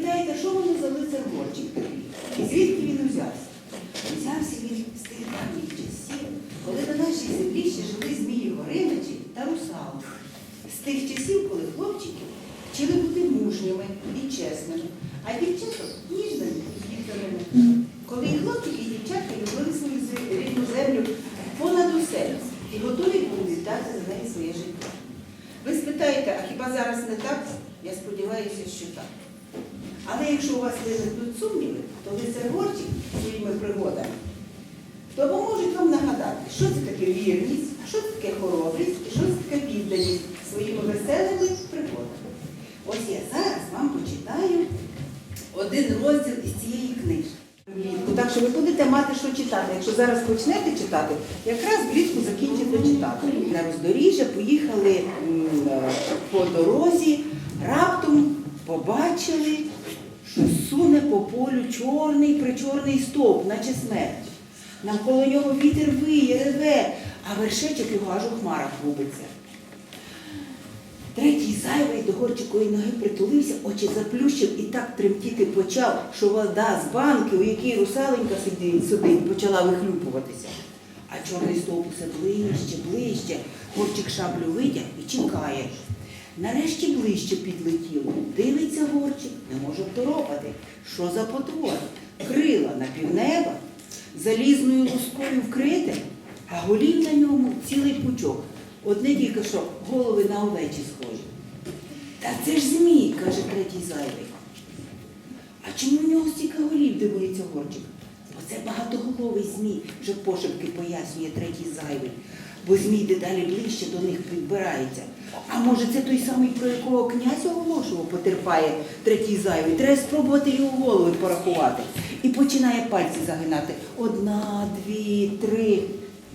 спитаєте, що воно за лицар горчик такий? І звідки він узявся? Узявся він з тих давніх часів, коли на нашій землі ще жили змії гориничі та русалки. З тих часів, коли хлопчики вчили бути мужніми і чесними, а дівчаток ніжними і відданими. Коли і хлопчики, і дівчатка любили свою зе- рідну землю понад усе і готові були віддати за неї своє життя. Ви спитаєте, а хіба зараз не так? Я сподіваюся, що так. Але якщо у вас виникнуть сумніви, то лицар Горчик своїми пригодами допоможуть вам нагадати, що це таке вірність, що це таке хоробрість і що це таке відданість своїми веселими пригодами. Ось я зараз вам почитаю один розділ із цієї книжки. Так що ви будете мати що читати. Якщо зараз почнете читати, якраз влітку закінчите читати. На роздоріжжя поїхали е, по дорозі, раптом побачили, що суне по полю чорний причорний стовп, наче смерть. Навколо нього вітер виє, реве, а вершечок його аж у хмарах губиться. Третій зайвий до горчикої ноги притулився, очі заплющив і так тремтіти почав, що вода з банки, у якій русаленька сидить, почала вихлюпуватися. А чорний стовп усе ближче, ближче. Горчик шаблю витяг і чекає. Нарешті ближче підлетіло. Дивиться горчик, не може второпати. Що за потвор? Крила на півнеба, залізною лускою вкрите, а голів на ньому цілий пучок. Одне тільки що голови на овечі схожі. Та це ж змій, каже третій зайвий. А чому в нього стільки голів, дивується горчик? Бо це багатоголовий змій, вже пошепки пояснює третій зайвий. Бо змій дедалі ближче до них підбирається. А може це той самий, про якого князь оголошував, потерпає третій зайвий. Треба спробувати його голови порахувати. І починає пальці загинати. Одна, дві, три.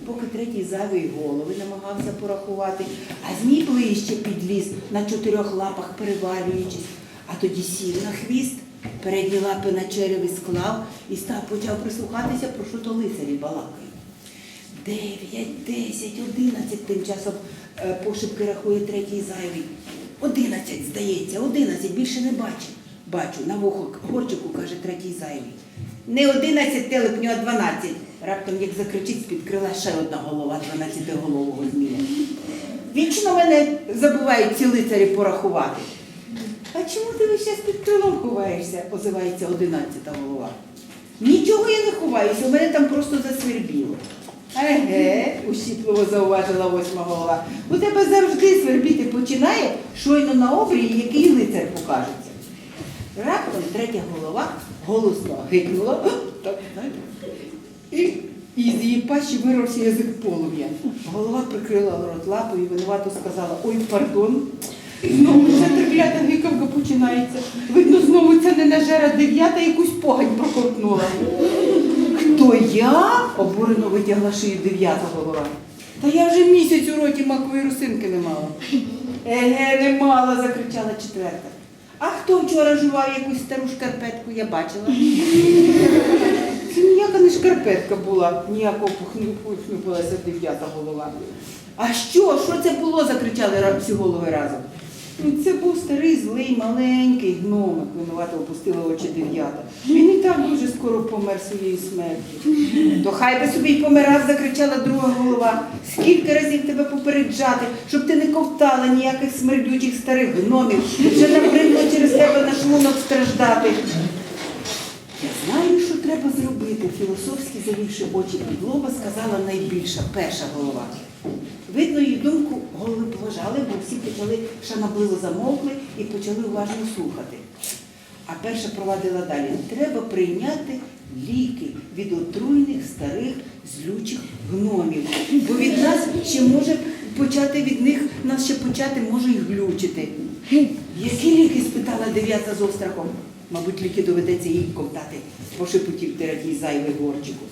Поки третій зайвий голови намагався порахувати, а змій ближче підліз на чотирьох лапах, перевалюючись, а тоді сів на хвіст, передні лапи на череві склав і став почав прислухатися, про що то лицарі балакають. Дев'ять, десять, одинадцять тим часом е, пошепки рахує третій зайвий. Одинадцять, здається, одинадцять, більше не бачу. Бачу, на вухо горчику, каже третій зайвий. Не одинадцять телепню, а дванадцять. Раптом як закричить з-під крила ще одна голова дванадцятиголового змія. Вічно мене забувають ці лицарі порахувати. А чому ти весь час під крилом ховаєшся? озивається одинадцята голова. Нічого я не ховаюся, у мене там просто засвербіло. Еге, ущіпливо зауважила восьма голова. У тебе завжди свербіти починає, щойно на обрії який лицар покажеться. Раптом третя голова голосно гикнула, і, і з її пащі вирвався язик полум'я. Голова прикрила рот лапою і винувато сказала, ой, пардон. Знову ця триклята гикавка починається. Видно, знову ця ненажера дев'ята якусь погань прокоркнула. Хто я? обурено витягла шию дев'ята голова. Та я вже місяць у роті макової русинки не мала. Еге, не мала, закричала четверта. А хто вчора жував якусь стару шкарпетку, я бачила. Це ніяка не шкарпетка була, ніякого похнюпилася дев'ята голова. А що? Що це було? закричали всі голови разом. Ну, Це був старий, злий, маленький гномик, винувато опустила очі дев'ята. Він і так дуже скоро помер своєю смертю. То хай би собі й помирав, закричала друга голова. Скільки разів тебе попереджати, щоб ти не ковтала ніяких смердючих старих гномів, вже набридло через тебе на шлунок страждати. Я знаю, що треба зробити, філософськи завівши очі під лоба, сказала найбільша, перша голова. Видно, її думку голови поважали, бо всі почали шанобливо замовкли і почали уважно слухати. А перша провадила далі. Треба прийняти ліки від отруйних старих злючих гномів. Бо від нас ще може почати від них, нас ще почати може й глючити. Які ліки? спитала дев'ята з острахом. Мабуть, ліки доведеться їй ковтати, пошепотів третій зайвий горчику.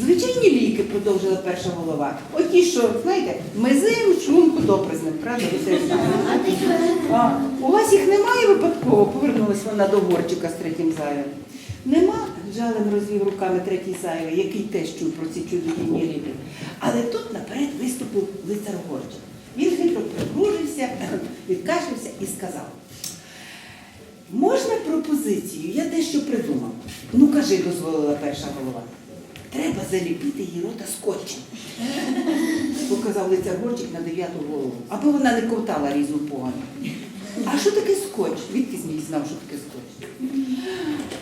Звичайні ліки, продовжила перша голова. Оті, що, знаєте, мизим, шлунку допризним, правда? Ви це. А, у вас їх немає випадково? Повернулась вона до горчика з третім зайвим. Нема, жалем розвів руками третій зайвий, який теж чув про ці чудові ліки. Але тут наперед виступив лицар горчик. Він хитро прикружився, відкашлився і сказав. Можна пропозицію, я дещо придумав. Ну кажи, дозволила перша голова. Треба заліпити її рота скотчем. Показав лицар горчик на дев'яту голову, аби вона не ковтала різну погану. А що таке скотч? Відки змій знав, що таке скотч?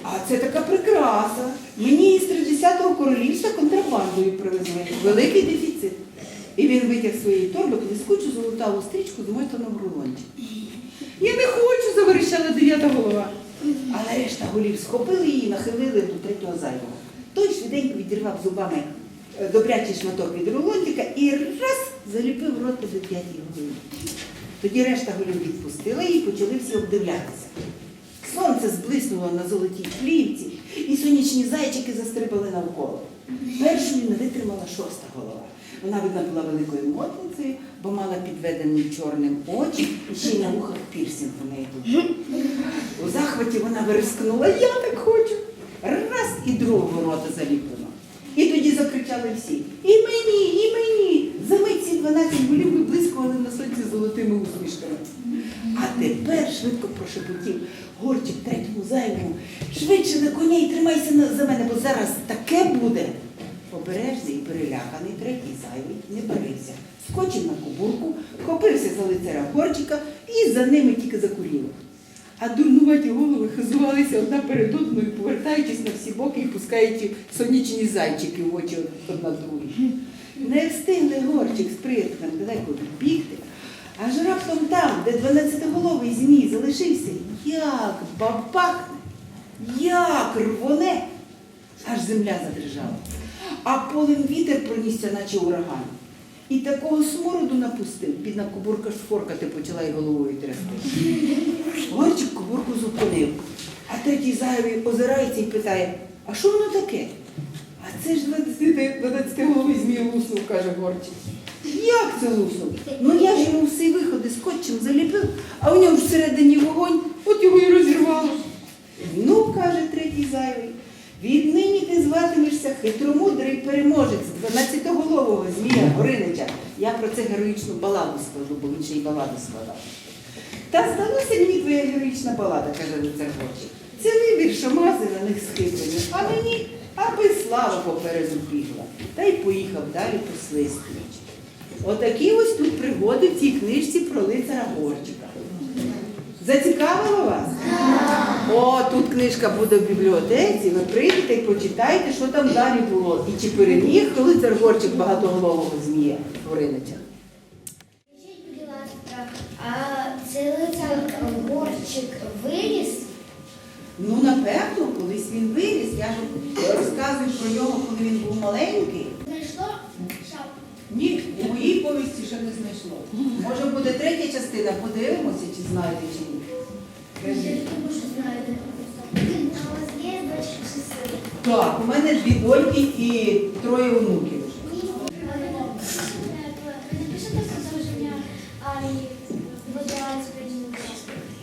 А це така прикраса. Мені із 30-го королівства контрабандою привезли. Великий дефіцит. І він витяг своєї торби блискучу золотаву стрічку з мотаном рулончик. Я не хочу, заверещала дев'ята голова. Але решта голів схопили її, нахилили до третього зайвого. Той швиденько відірвав зубами е, добрячий шматок від рулончика і раз заліпив рот до п'ятій голові. Тоді решта голів відпустила і почали всі обдивлятися. Сонце зблиснуло на золотій плівці, і сонячні зайчики застрибали навколо. Першою не витримала шоста голова. Вона видно була великою модницею, бо мала підведені чорним очі і ще й на вухах пірсінг у неї був. У захваті вона вирискнула, я так хочу. І другого рота заліплено. І тоді закричали всі: І мені, і мені! За мить ці 12 голів виблискували на сонці золотими усмішками. А тепер швидко прошепотів горчик третьому зайвому. Швидше на коня і тримайся за мене, бо зараз таке буде. Обережний і переляканий третій зайвий не барився. Скочив на кубурку, вхопився за лицаря горчика і за ними тільки закуріло. А дурнуваті голови хизувалися одна перед одною, повертаючись на всі боки і пускаючи сонячні зайчики в очі одна другій. Не встигли горчик з приятелем далеко відбігти, аж раптом там, де дванадцятиголовий змій залишився, як бабахне, як рвоне, аж земля задрижала. А полем вітер пронісся, наче ураган. І такого смороду напустив, бідна кубурка шфоркати почала й головою трясти. Горчик кубурку зупинив, а третій зайвий озирається і питає, а що воно таке? А це ж 12 12 головий змій луснув, каже Горчик. Як це луснув? Ну я ж йому всі виходи скотчем заліпив, а ньому ж всередині вогонь, от його і розірвало. Ну, каже третій зайвий, віднині ти зватимешся хитромудрий переможець 12-голового змія Горинича. Я про це героїчну баладу складу, бо він ще й баладу складав. Та здалася мені твоя героїчна балада, каже лицар Горчик. Це вибір, що мази на них схиплені, а мені аби слава попереду бігла. Та й поїхав далі посвистуючи. Отакі ось тут пригоди в цій книжці про лицара Горчика. Зацікавило вас? О, тут книжка буде в бібліотеці, ви прийдете і почитайте, що там далі було. І чи переміг лицар Горчик багатоголового змія Горинича. Скажіть, будь ласка, а цей лицар горчик виріс? Ну, напевно, колись він виріс. Я ж розказую про нього, коли він був маленький. Знайшло шапку. Ні, у моїй повісті ще не знайшло. Може буде третя частина, подивимося, чи знаєте, чи Так, у мене дві доньки і троє видавається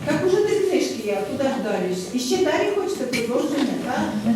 Так уже три книжки я, туди ж далі? І ще далі хочете продовження, так?